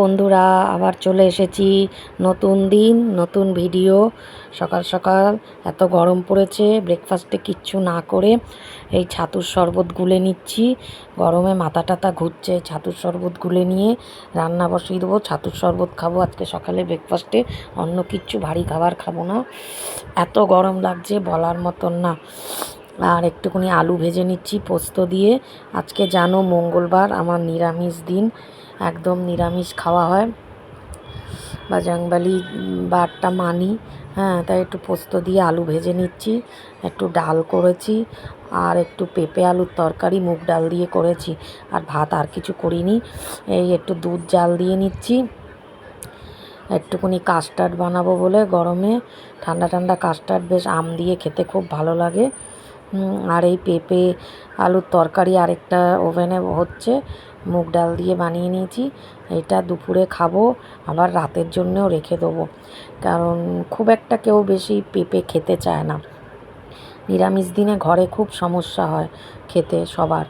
বন্ধুরা, আবার চলে এসেছি নতুন দিন, নতুন ভিডিও। সকাল সকাল এত গরম পড়েছে ব্রেকফাস্টে কিচ্ছু না করে এই ছাতুর শরবত গুলে নিচ্ছি। গরমে মাথা টাথা ঘুরছে, ছাতুর শরবত গুলে নিয়ে রান্না বসিয়ে দেবো, ছাতুর শরবত খাব আজকে সকালে ব্রেকফাস্টে অন্য কিচ্ছু ভারী খাবার খাব না। এত গরম লাগছে বলার মতন না। আর একটুখানি আলু ভেজে নিচ্ছি পোস্ত দিয়ে। আজকে জানো মঙ্গলবার, আমার নিরামিষ দিন, একদম নিরামিষ খাওয়া হয়। বা বাজাংবালি বারটা মানি হ্যাঁ তাই একটু পোস্ত দিয়ে আলু ভেজে নিচ্ছি, একটু ডাল করেছি, আর একটু পেঁপে আলুর তরকারি, মুগ ডাল দিয়ে করেছি, আর ভাত আর কিছু করিনি। এই একটু দুধ জাল দিয়ে নিচ্ছি। একটুখানি কাস্টার্ড বানাবো বলে গরমে। ঠান্ডা ঠান্ডা কাস্টার্ড, বেশ আম দিয়ে খেতে খুব ভালো লাগে। আর এই পেঁপে, আলুর তরকারি আরেকটা ওভেনে হচ্ছে। মুগ ডাল দিয়ে বানিয়ে নিয়েছি। এটা দুপুরে খাব, আবার রাতের জন্যেও রেখে দেবো। কারণ খুব একটা কেউ বেশি পেঁপে খেতে চায় না। নিরামিষ দিনে ঘরে খুব সমস্যা হয় খেতে সবার।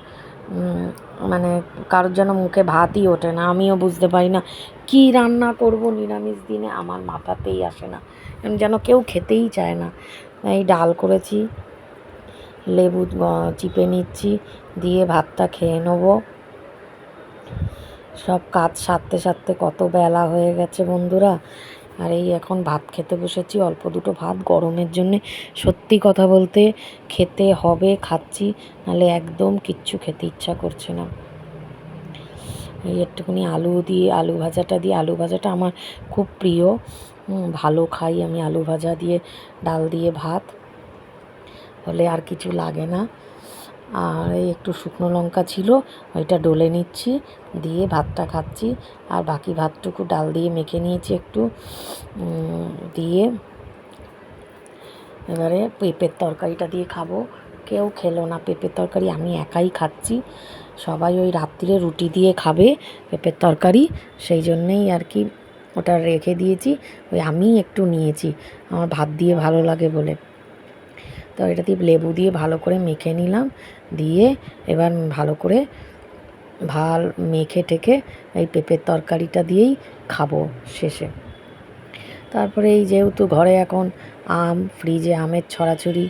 মানে কারোর যেন মুখে ভাতই ওঠে না, আমিও বুঝতে পারি না কী রান্না করব নিরামিষ দিনে, আমার মাথাতেই আসে না। যেন কেউ খেতেই চায় না। এই ডাল করেছি লেবু চিপে নিচ্ছি, দিয়ে ভাতটা খেয়ে নেব। সব কাজ সারতে সারতে কত বেলা হয়ে গেছে বন্ধুরা। আর এই এখন ভাত খেতে বসেছি, অল্প দুটো ভাত গরমের জন্যে। সত্যি কথা বলতে খেতে হবে, খাচ্ছি, নাহলে একদম কিচ্ছু খেতে ইচ্ছা করছে না। এই একটুখানি আলু দিয়ে, আলু ভাজাটা দিয়ে, আলু ভাজাটা আমার খুব প্রিয়। ভালো খাই আমি আলু ভাজা দিয়ে, ডাল দিয়ে ভাত। হলে আর কিছু লাগে না। আর এই একটু শুকনো লঙ্কা ছিল, ওইটা ডলে নিচ্ছি, দিয়ে ভাতটা খাচ্ছি। আর বাকি ভাতটুকু ডাল দিয়ে মেখে নিয়েছি একটু। দিয়ে এবারে পেঁপের তরকারিটা দিয়ে খাব। কেউ খেলো না পেঁপের তরকারি, আমি একাই খাচ্ছি। সবাই ওই রাত্রিরে রুটি দিয়ে খাবে পেঁপের তরকারি, সেই জন্যেই আর কি ওটা রেখে দিয়েছি। ওই আমি একটু নিয়েছি, আমার ভাত দিয়ে ভালো লাগে বলে। তো এটা দিয়ে লেবু দিয়ে ভালো করে মেখে নিলাম। দিয়ে এবার ভালো করে ভালো মেখে টেখে এই পেঁপের তরকারিটা দিয়েই খাব শেষে। তারপরে এই যেহেতু ঘরে এখন আম, ফ্রিজে আমের ছড়াছড়ি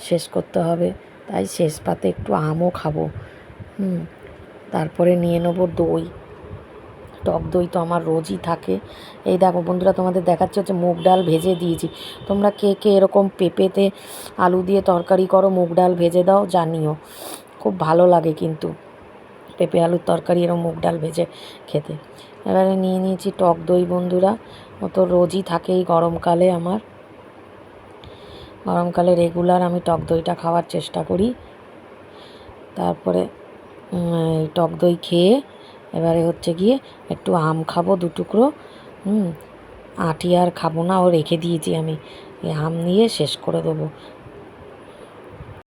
শেষ করতে হবে, তাই শেষ পাতে একটু আমও খাব। হুম, তারপরে নিয়ে নেব দই। টক দই তো আমার রোজই থাকে। এই দেখো বন্ধুরা, তোমাদের দেখাচ্ছে হচ্ছে মুগ ডাল ভেজে দিয়েছি। তোমরা কে কে এরকম পেঁপেতে আলু দিয়ে তরকারি করো, মুগ ডাল ভেজে দাও, জানিও। খুব ভালো লাগে কিন্তু পেঁপে আলুর তরকারি এরকম মুগ ডাল ভেজে খেতে। এবারে নিয়ে নিয়েছি টক দই বন্ধুরা। ও তো রোজই থাকে এই গরমকালে আমার। গরমকালে রেগুলার আমি টক দইটা খাওয়ার চেষ্টা করি। তারপরে টক দই খেয়ে এবারে হচ্ছে গিয়ে একটু আম খাব দু টুকরো, হুম, আটি আর খাব না, ও রেখে দিয়েছি আমি। এই আম নিয়ে শেষ করে দেবো।